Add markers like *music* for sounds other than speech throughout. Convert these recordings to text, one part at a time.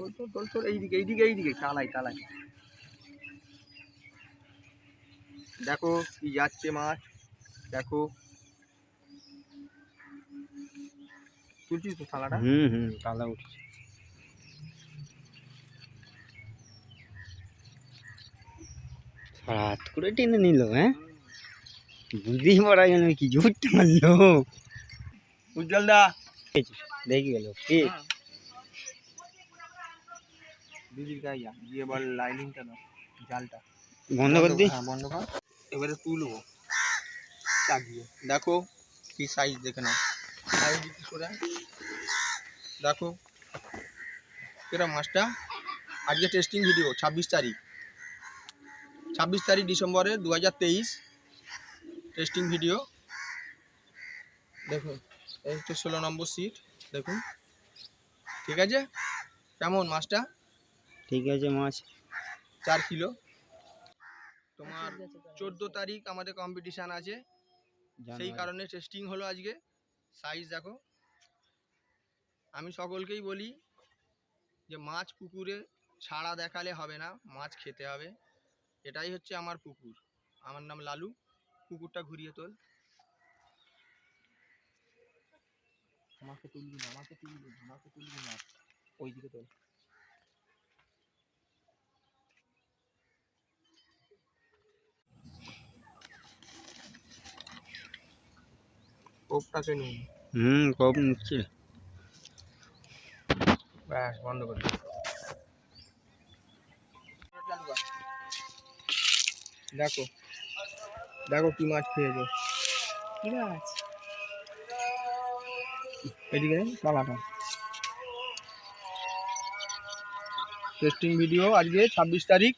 তোল তোল তোল তোল এইদিকে এইদিকে এইদিকে চালাই চালাই দেখো কি যাচ্ছে মাছ দেখো। তুলছিস তো থালাটা? হুম হুম কালা উঠছে। হাত করে টেনে নিল হ্যাঁ? বুদ্ধি পড়া যেন কি জোরটা মারলো উজ্জ্বল দা দেখি গেল কি দিদির গায়ে যা গিয়ে বল লাইনিংটা দাও জালটা। বন্ধ করে দি হ্যাঁ বন্ধ কর। এবারে তুলবো চাগিয়ে দেখো কি সাইজ দেখে নাও। সাইজ কি করে দেখো এরা মাছটা? আজকে টেস্টিং ভিডিও ছাব্বিশ তারিখ। ছাব্বিশ তারিখ ডিসেম্বরে দু তেইশ। টেস্টিং ভিডিও দেখুন এই হচ্ছে ষোলো নম্বর সিট দেখুন। ঠিক আছে? কেমন মাছটা? ঠিক আছে মাছ। চার কিলো। তোমার চোদ্দ তারিখ আমাদের কম্পিটিশান আছে। সেই কারণে টেস্টিং হলো আজকে। সাইজ দেখো। আমি সকলকেই বলি যে মাছ পুকুরে ছাড়া দেখালে হবে না মাছ খেতে হবে। এটাই হচ্ছে আমার পুকুর। আমার নাম লালু। পুকুরটা ঘুরিয়ে তোল। আমাকে তুলবি না আমাকে তুলবি না আমাকে তুলবি না। ওইদিকে তোল। কোপটাকে নিন। হুম কোপ নিচ্ছে। ব্যাস বন্ধ করে দেখো দেখো কি মাছ খেয়েছো। কি মাছ? এদিকে কালাটা টেস্টিং ভিডিও আজকে ছাব্বিশ তারিখ।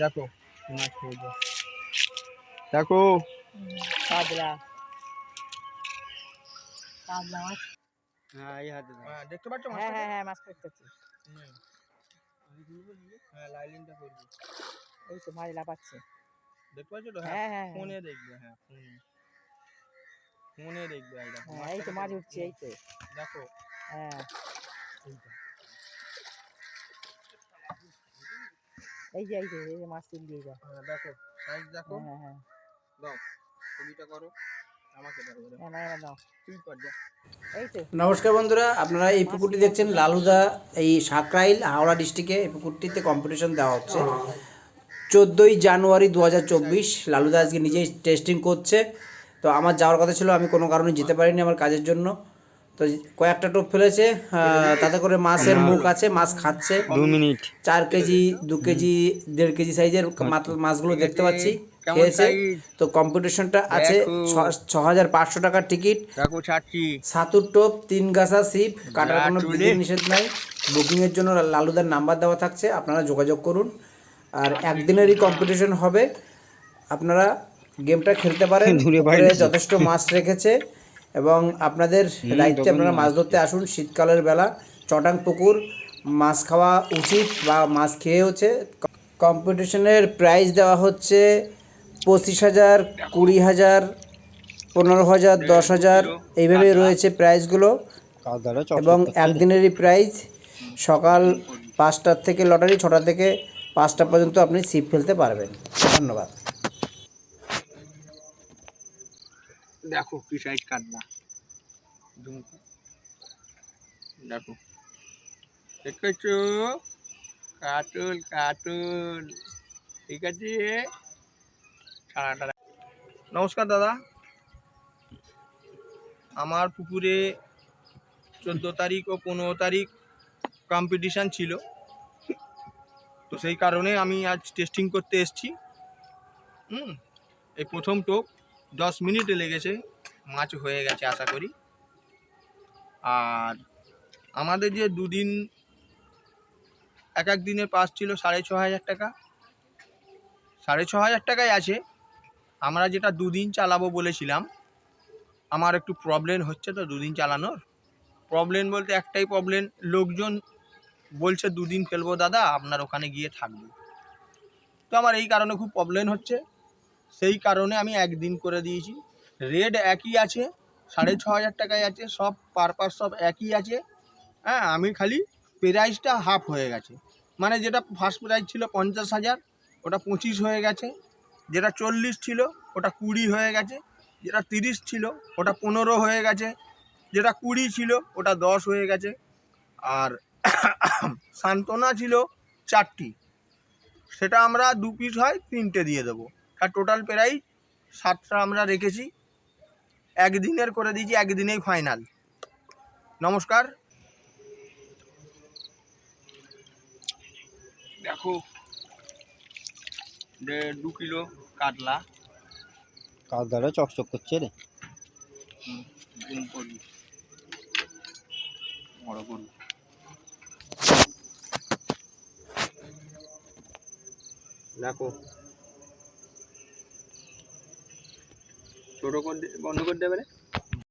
দেখো কি মাছ খেয়েছো। দেখো। কাতলা মাছ হ্যাঁ এই হাতে হ্যাঁ, দেখতে পাচ্ছ হ্যাঁ হ্যাঁ হ্যাঁ মাছ করতেছি হ্যাঁ লাইলিনটা করবি এই তো মাছ লাফাচ্ছে। দেখতে পাচ্ছ তো? হ্যাঁ হ্যাঁ হ্যাঁ হ্যাঁ। ফোনে দেখবে হ্যাঁ ফোনে ফোনে দেখবে এই দেখো হ্যাঁ এই তো মাছ দেখো। উঠছে এই তো। দেখো। হ্যাঁ। এই যে এই যে এই যে মাছ তুল দিয়ে যা। হ্যাঁ দেখো সাইজ দেখো। হ্যাঁ হ্যাঁ। দাও ছবিটা করো। হ্যাঁ মায়েরা দাও তুই কর যা। এই তো। নমস্কার বন্ধুরা আপনারা এই পুকুরটি দেখছেন লালুদা এই সাঁকরাইল হাওড়া ডিস্ট্রিক্টে এই পুকুরটিতে কম্পিটিশন দেওয়া হচ্ছে। চোদ্দোই জানুয়ারি দু হাজার চব্বিশ লালুদা আজকে নিজেই টেস্টিং করছে। তো আমার যাওয়ার কথা ছিল আমি কোনো কারণে যেতে পারিনি আমার কাজের জন্য। তো কয়েকটা টোপ ফেলেছে তাতে করে মাছের মুখ আছে মাছ খাচ্ছে। দু মিনিট। চার কেজি দু কেজি দেড় কেজি সাইজের মাছগুলো দেখতে পাচ্ছি। খেয়েছে তো কম্পিটিশনটা আছে ছ- ছ হাজার পাঁচশো টাকার টিকিট সাতুর টোপ তিন গাছা সিপ কাটার কোনো বিধি নিষেধ নাই। বুকিংয়ের জন্য লালুদার নাম্বার দেওয়া থাকছে আপনারা যোগাযোগ করুন। আর একদিনেরই কম্পিটিশন হবে। আপনারা গেমটা খেলতে পারেন। *laughs* যথেষ্ট মাছ রেখেছে এবং আপনাদের *laughs* দায়িত্বে আপনারা মাছ ধরতে আসুন। শীতকালের বেলা চটাং পুকুর মাছ খাওয়া উচিত বা মাছ খেয়ে হচ্ছে কম্পিটিশনের প্রাইজ দেওয়া হচ্ছে পঁচিশ হাজার, কুড়ি হাজার, পনেরো হাজার, দশ হাজার, এইভাবে রয়েছে প্রাইজগুলো। এবং একদিনেরই প্রাইজ, সকাল পাঁচটার থেকে লটারি, ছটা থেকে পাঁচটা পর্যন্ত আপনি ছিপ ফেলতে পারবেন। ধন্যবাদ। দেখো কি সাইজ কাটলা দেখো। দেখেছ? কাটুল কাটুল ঠিক আছে? নমস্কার দাদা। আমার পুকুরে চোদ্দ তারিখ ও পনেরো তারিখ কম্পিটিশান ছিল। তো সেই কারণে আমি আজ টেস্টিং করতে এসেছি। হুম, এই প্রথম টোপ দশ মিনিটে লেগেছে, মাছ হয়ে গেছে আশা করি। আর আমাদের যে দুদিন, এক এক দিনের পাস ছিল সাড়ে ছ হাজার টাকা। সাড়ে ছ হাজার টাকায় আছে। আমরা যেটা দুদিন চালাবো বলেছিলাম, আমার একটু প্রবলেম হচ্ছে তো দুদিন চালানোর। প্রবলেম বলতে একটাই প্রবলেম লোকজন বলছে দুদিন ফেলব দাদা, আপনার ওখানে গিয়ে থাকব। তো আমার এই কারণে খুব প্রবলেম হচ্ছে। সেই কারণে আমি একদিন করে দিয়েছি। রেড একই আছে, সাড়ে ছ হাজার টাকায় আছে, সব পারপাস সব একই আছে। হ্যাঁ আমি খালি প্রাইসটা হাফ হয়ে গেছে। মানে যেটা ফার্স্ট প্রাইস ছিল পঞ্চাশ হাজার, ওটা পঁচিশ হয়ে গেছে। যেটা চল্লিশ ছিল, ওটা কুড়ি হয়ে গেছে। যেটা তিরিশ ছিল, ওটা পনেরো হয়ে গেছে। যেটা কুড়ি ছিল, ওটা দশ হয়ে গেছে। আর *coughs* সান্ত্বনা ছিল চারটি। সেটা আমরা দু পিস হয়, তিনটে দিয়ে দেবো। আর টোটাল প্রাইস সাতটা আমরা রেখেছি। একদিনের করে দিয়েছি, একদিনেই ফাইনাল নমস্কার। দেখো দু কিলো কাতলা। কাদাটা চকচক করছে রে। বড় করবি দেখো। ছোট করে বন্ধ করে দেবে রে।